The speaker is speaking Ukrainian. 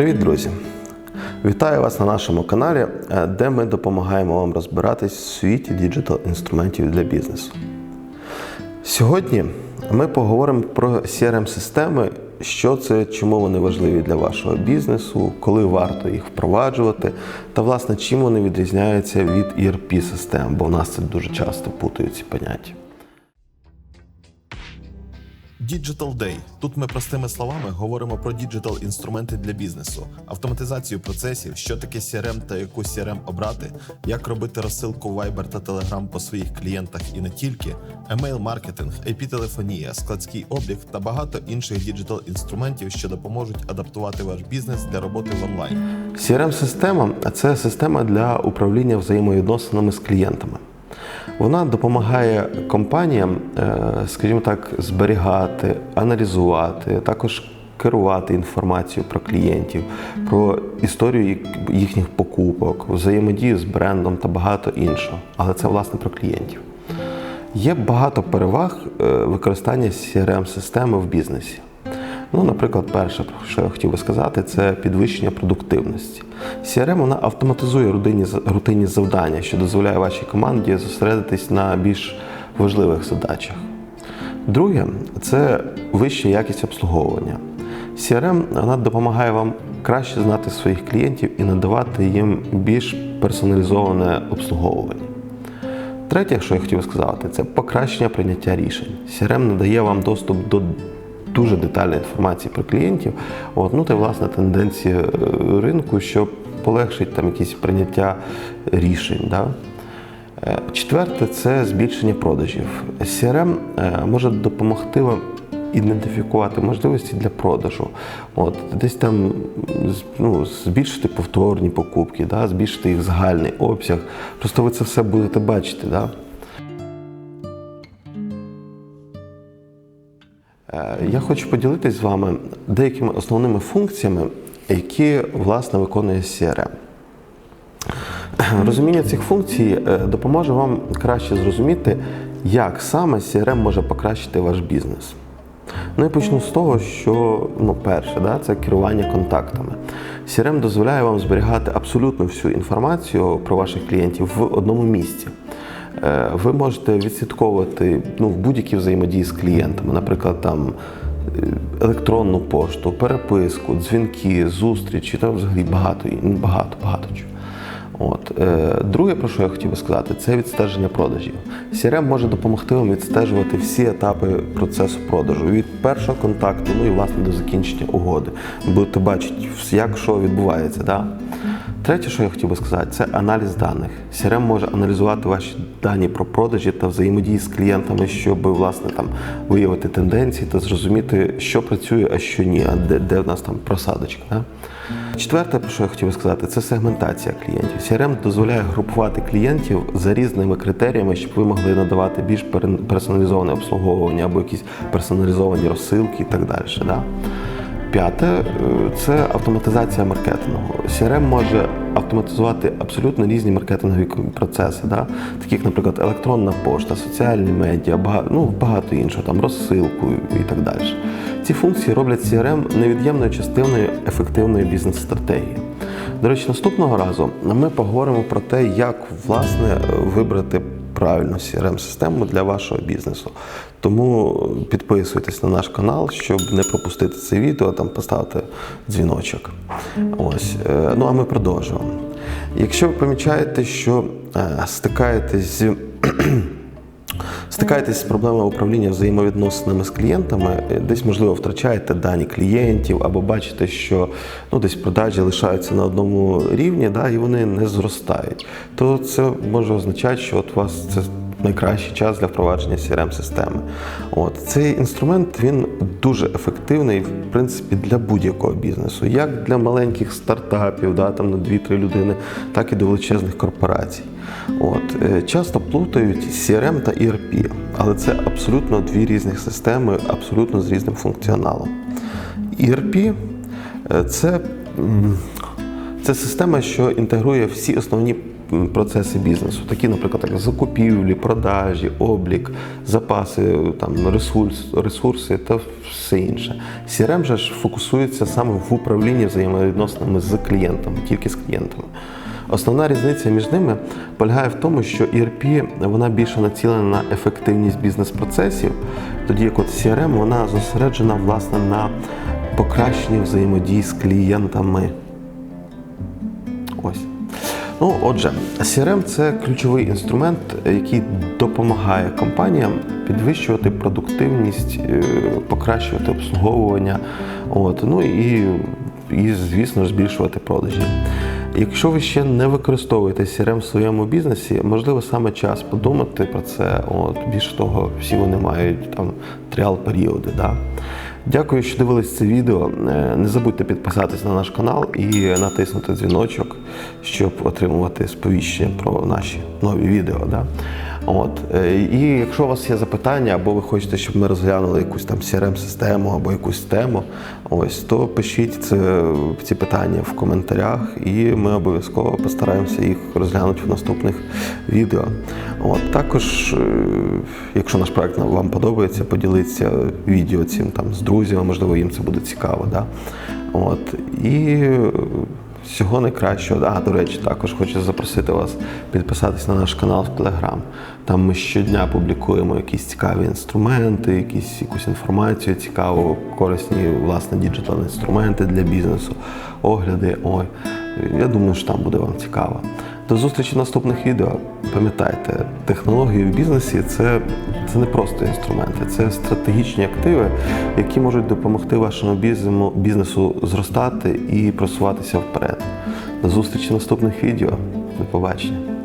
Привіт, друзі! Вітаю вас на нашому каналі, е, де ми допомагаємо вам розбиратись в світі діджитал інструментів для бізнесу. Сьогодні ми поговоримо про CRM-системи, що це, чому вони важливі для вашого бізнесу, коли варто їх впроваджувати, та власне чим вони відрізняються від ERP-систем, бо в нас це дуже часто путають ці поняття. Digital Day. Тут ми простими словами говоримо про діджитал інструменти для бізнесу, автоматизацію процесів, що таке CRM та яку CRM обрати, як робити розсилку Viber та Telegram по своїх клієнтах і не тільки, емейл-маркетинг, IP-телефонія, складський облік та багато інших діджитал інструментів, що допоможуть адаптувати ваш бізнес для роботи в онлайн. CRM-система це система для управління взаємовідносинами з клієнтами. Вона допомагає компаніям, е, скажімо так, зберігати, аналізувати, також керувати інформацією про клієнтів, про історію їхніх покупок, взаємодію з брендом та багато іншого. Але це власне про клієнтів. Є багато переваг е, використання CRM-системи в бізнесі. Ну, наприклад, перше, що я хотів би сказати, це підвищення продуктивності. CRM вона автоматизує рутинні, рутинні завдання, що дозволяє вашій команді зосередитись на більш важливих задачах. Друге це вища якість обслуговування. CRM вона допомагає вам краще знати своїх клієнтів і надавати їм більш персоналізоване обслуговування. Третє, що я хотів сказати, це покращення прийняття рішень. CRM надає вам доступ до дуже детальної інформації про клієнтів. От, ну, та й, власне тенденції е, ринку, що полегшить там якісь прийняття рішень. Да? Е, Четверте це збільшення продажів. CRM е, може допомогти вам ідентифікувати можливості для продажу. От, десь там ну, збільшити повторні покупки, да? збільшити їх загальний обсяг. Просто ви це все будете бачити. Да? Я хочу поділитися з вами деякими основними функціями, які власне виконує CRM. Розуміння цих функцій е, допоможе вам краще зрозуміти, як саме CRM може покращити ваш бізнес. Ну і почну з того, що ну, перше, да, це керування контактами. CRM дозволяє вам зберігати абсолютно всю інформацію про ваших клієнтів в одному місці. Е, Ви можете відслідковувати ну, в будь-якій взаємодії з клієнтами, наприклад, там е, електронну пошту, переписку, дзвінки, зустрічі, та взагалі багато, ну, багато, багато чого. От. Е, Друге, про що я хотів би сказати, це відстеження продажів. CRM може допомогти вам відстежувати всі етапи процесу продажу від першого контакту, ну і власне до закінчення угоди. Будете бачити, як що відбувається. Да? Третє, що я хотів би сказати, це аналіз даних. CRM може аналізувати ваші дані про продажі та взаємодії з клієнтами, щоб власне там виявити тенденції та зрозуміти, що працює, а що ні, а де, де в нас там просадочка. Да? Четверте, що я хотів би сказати, це сегментація клієнтів. CRM дозволяє групувати клієнтів за різними критеріями, щоб ви могли надавати більш персоналізоване обслуговування або якісь персоналізовані розсилки і так далі. Да? П'яте е, це автоматизація маркетингу. CRM може автоматизувати абсолютно різні маркетингові процеси, да? такі як, наприклад, електронна пошта, соціальні медіа, багато, ну, багато іншого, там, розсилку і так далі. Ці функції роблять CRM невід'ємною частиною ефективної бізнес-стратегії. До речі, наступного разу ми поговоримо про те, як власне вибрати правильну CRM-систему для вашого бізнесу. Тому підписуйтесь на наш канал, щоб не пропустити це відео, там поставити дзвіночок. Ось. Е, Ну а ми продовжуємо. Якщо ви помічаєте, що е, стикаєтесь з Стикаєтесь з проблемами управління взаємовідносинами з клієнтами, е, десь, можливо, втрачаєте дані клієнтів, або бачите, що ну, десь продажі лишаються на одному рівні, да, і вони не зростають, то це може означати, що от у вас це найкращий час для впровадження CRM-системи. От цей інструмент він дуже ефективний, в принципі, для будь-якого бізнесу, як для маленьких стартапів, да, там на 2-3 людини, так і до величезних корпорацій. От е, часто плутають CRM та ERP, але це абсолютно дві різних системи, абсолютно з різним функціоналом. ERP – е, це, це система, що інтегрує всі основні процеси бізнесу, такі, наприклад, як закупівлі, продажі, облік, запаси, там ресурс, ресурси та все інше. CRM же ж фокусується саме в управлінні взаємовідносинами з клієнтами, тільки з клієнтами. Основна різниця між ними полягає в тому, що ERP вона більше націлена на ефективність бізнес-процесів, тоді як от CRM вона зосереджена власне на покращенні взаємодії з клієнтами. Ну, отже, CRM це ключовий інструмент, який допомагає компаніям підвищувати продуктивність, е, покращувати обслуговування, от, ну і, і, звісно збільшувати продажі. Якщо ви ще не використовуєте CRM в своєму бізнесі, можливо, саме час подумати про це. От, більше того, всі вони мають там тріал-періоди. Да? Дякую, що дивились це відео. Е, Не забудьте підписатись на наш канал і натиснути дзвіночок, щоб отримувати сповіщення про наші нові відео. Да? От. е, І якщо у вас є запитання, або ви хочете, щоб ми розглянули якусь там CRM-систему або якусь тему, ось, то пишіть це, ці питання в коментарях, і ми обов'язково постараємося їх розглянути в наступних відео. От. Також, е, якщо наш проект вам подобається, поділіться відео цим там з друзями, можливо, їм це буде цікаво. Да? От. І всього найкращого. А, до речі, також хочу запросити вас підписатись на наш канал в Телеграм. Там ми щодня публікуємо якісь цікаві інструменти, якісь, якусь інформацію цікаву, корисні власне діджитал інструменти для бізнесу, огляди. Ой, я думаю, що там буде вам цікаво. До зустрічі в наступних відео. Пам'ятайте, технології в бізнесі це, це не просто інструменти, це стратегічні активи, які можуть допомогти вашому бізнесу, бізнесу зростати і просуватися вперед. До зустрічі в наступних відео. До побачення.